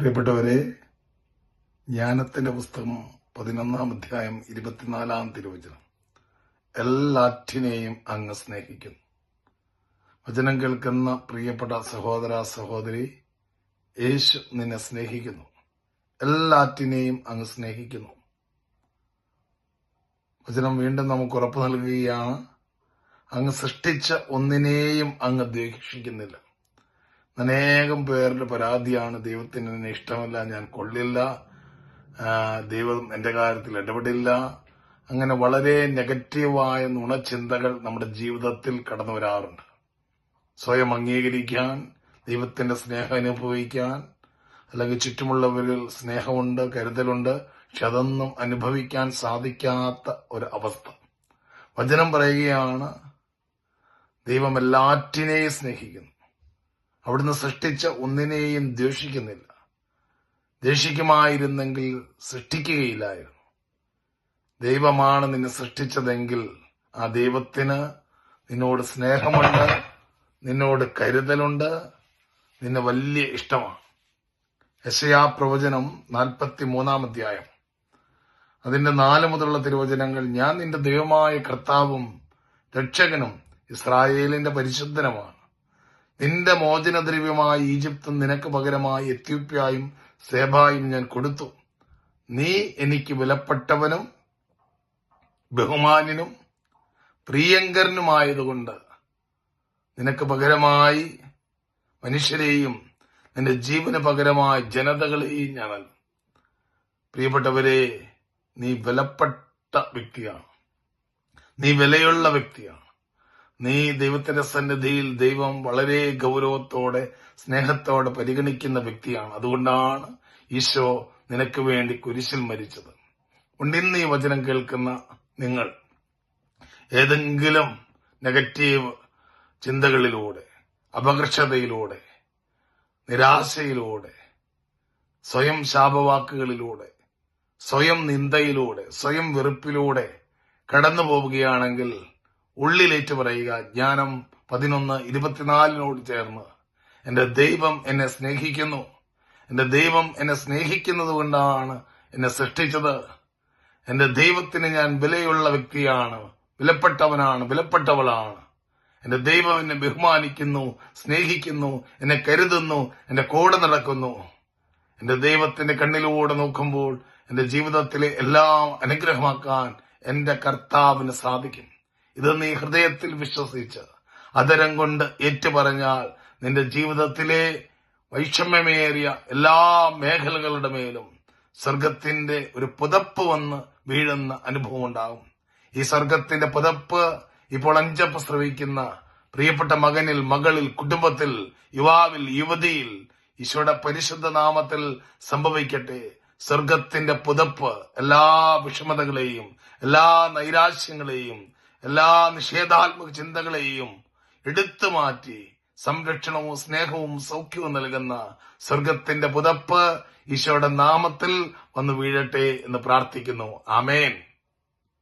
പ്രിയപ്പെട്ടവരെ ജ്ഞാനത്തിന്റെ പുസ്തകം പതിനൊന്നാം അധ്യായം ഇരുപത്തിനാലാം തിരുവചനം. എല്ലാറ്റിനെയും അങ്ങ് സ്നേഹിക്കുന്നു. വചനം കേൾക്കുന്ന പ്രിയപ്പെട്ട സഹോദര സഹോദരി യേശു നിന്നെ സ്നേഹിക്കുന്നു. എല്ലാറ്റിനെയും അങ്ങ് സ്നേഹിക്കുന്നു. വചനം വീണ്ടും നമുക്ക് ഉറപ്പ് നൽകുകയാണ്. അങ്ങ് സൃഷ്ടിച്ച ഒന്നിനെയും അങ്ങ് ദ്വേഷിക്കുന്നില്ല. അനേകം പേരുടെ പരാതിയാണ് ദൈവത്തിന് എന്നെ ഇഷ്ടമല്ല ഞാൻ കൊള്ളില്ല ദൈവം എന്റെ കാര്യത്തിൽ ഇടപെടില്ല. അങ്ങനെ വളരെ നെഗറ്റീവായ നുണചിന്തകൾ നമ്മുടെ ജീവിതത്തിൽ കടന്നു വരാറുണ്ട്. സ്വയം അംഗീകരിക്കാൻ ദൈവത്തിന്റെ സ്നേഹം അനുഭവിക്കാൻ അല്ലെങ്കിൽ ചുറ്റുമുള്ളവരിൽ സ്നേഹമുണ്ട് കരുതലുണ്ട് പക്ഷെ അതൊന്നും അനുഭവിക്കാൻ സാധിക്കാത്ത ഒരു അവസ്ഥ. വചനം പറയുകയാണ് ദൈവം എല്ലാറ്റിനെയും സ്നേഹിക്കുന്നു. അവിടുന്ന് സൃഷ്ടിച്ച ഒന്നിനെയും ദ്വേഷിക്കുന്നില്ല. ദ്വേഷിക്കുമായിരുന്നെങ്കിൽ സൃഷ്ടിക്കുകയില്ലായിരുന്നു. ദൈവമാണ് നിന്നെ സൃഷ്ടിച്ചതെങ്കിൽ ആ ദൈവത്തിന് നിന്നോട് സ്നേഹമുണ്ട് നിന്നോട് കരുതലുണ്ട് നിന്നെ വലിയ ഇഷ്ടമാണ്. യശയാ പ്രവചനം നാൽപ്പത്തി മൂന്നാം അധ്യായം. അതിന്റെ നാല് മുതലുള്ള തിരുവചനങ്ങൾ ഞാൻ നിന്റെ ദൈവമായ കർത്താവും രക്ഷകനും ഇസ്രായേലിന്റെ പരിശുദ്ധനുമാണ്. നിന്റെ മോചനദ്രവ്യമായ ഈജിപ്തും നിനക്ക് പകരമായി എത്യോപ്യായും സേബായും ഞാൻ കൊടുത്തു. നീ എനിക്ക് വിലപ്പെട്ടവനും ബഹുമാനിനും പ്രിയങ്കരനുമായതുകൊണ്ട് നിനക്ക് പകരമായി മനുഷ്യരെയും നിന്റെ ജീവന് പകരമായി ജനതകളെയും ഞാൻ. പ്രിയപ്പെട്ടവരെ നീ വിലപ്പെട്ട വ്യക്തിയാണ്. നീ വിലയുള്ള വ്യക്തിയാണ്. നീ ദൈവത്തിന്റെ സന്നിധിയിൽ ദൈവം വളരെ ഗൗരവത്തോടെ സ്നേഹത്തോടെ പരിഗണിക്കുന്ന വ്യക്തിയാണ്. അതുകൊണ്ടാണ് ഈശോ നിനക്ക് വേണ്ടി കുരിശിൽ മരിച്ചത്. ഉണ്ടിന്ന് ഈ വചനം കേൾക്കുന്ന നിങ്ങൾ ഏതെങ്കിലും നെഗറ്റീവ് ചിന്തകളിലൂടെ അപകർഷതയിലൂടെ നിരാശയിലൂടെ സ്വയം ശാപവാക്കുകളിലൂടെ സ്വയം നിന്ദയിലൂടെ സ്വയം വെറുപ്പിലൂടെ കടന്നു പോവുകയാണെങ്കിൽ ഉള്ളിലേറ്റ് പറയുക ജ്ഞാനം പതിനൊന്ന് ഇരുപത്തിനാലിനോട് ചേർന്ന്. എന്റെ ദൈവം എന്നെ സ്നേഹിക്കുന്നു. എന്റെ ദൈവം എന്നെ സ്നേഹിക്കുന്നത് കൊണ്ടാണ് എന്നെ സൃഷ്ടിച്ചത്. എന്റെ ദൈവത്തിന് ഞാൻ വിലയുള്ള വ്യക്തിയാണ്. വിലപ്പെട്ടവനാണ് വിലപ്പെട്ടവളാണ്. എന്റെ ദൈവം എന്നെ ബഹുമാനിക്കുന്നു സ്നേഹിക്കുന്നു എന്നെ കരുതുന്നു എന്റെ കൂടെ നടക്കുന്നു. എന്റെ ദൈവത്തിന്റെ കണ്ണിലൂടെ നോക്കുമ്പോൾ എന്റെ ജീവിതത്തിലെ എല്ലാം അനുഗ്രഹമാക്കാൻ എന്റെ കർത്താവിന് സാധിക്കും. ഇത് നീ ഹൃദയത്തിൽ വിശ്വസിച്ച് അതരം കൊണ്ട് ഏറ്റുപറഞ്ഞാൽ നിന്റെ ജീവിതത്തിലെ വൈഷമ്യമേറിയ എല്ലാ മേഖലകളുടെ മേലും സ്വർഗത്തിന്റെ ഒരു പുതപ്പ് വന്ന് വീഴുന്ന അനുഭവം ഉണ്ടാകും. ഈ സ്വർഗത്തിന്റെ പുതപ്പ് ഇപ്പോൾ അഞ്ചപ്പ് ശ്രവിക്കുന്ന പ്രിയപ്പെട്ട മകനിൽ മകളിൽ കുടുംബത്തിൽ യുവാവിൽ യുവതിയിൽ ഈശോയുടെ പരിശുദ്ധ നാമത്തിൽ സംഭവിക്കട്ടെ. സ്വർഗത്തിന്റെ പുതപ്പ് എല്ലാ വിഷമതകളെയും എല്ലാ നൈരാശ്യങ്ങളെയും എല്ലാ നിഷേധാത്മക ചിന്തകളെയും എടുത്തു മാറ്റി സംരക്ഷണവും സ്നേഹവും സൗഖ്യവും നൽകുന്ന സ്വർഗത്തിന്റെ പുതപ്പ് ഈശോയുടെ നാമത്തിൽ വന്നു വീഴട്ടെ എന്ന് പ്രാർത്ഥിക്കുന്നു. ആമേൻ.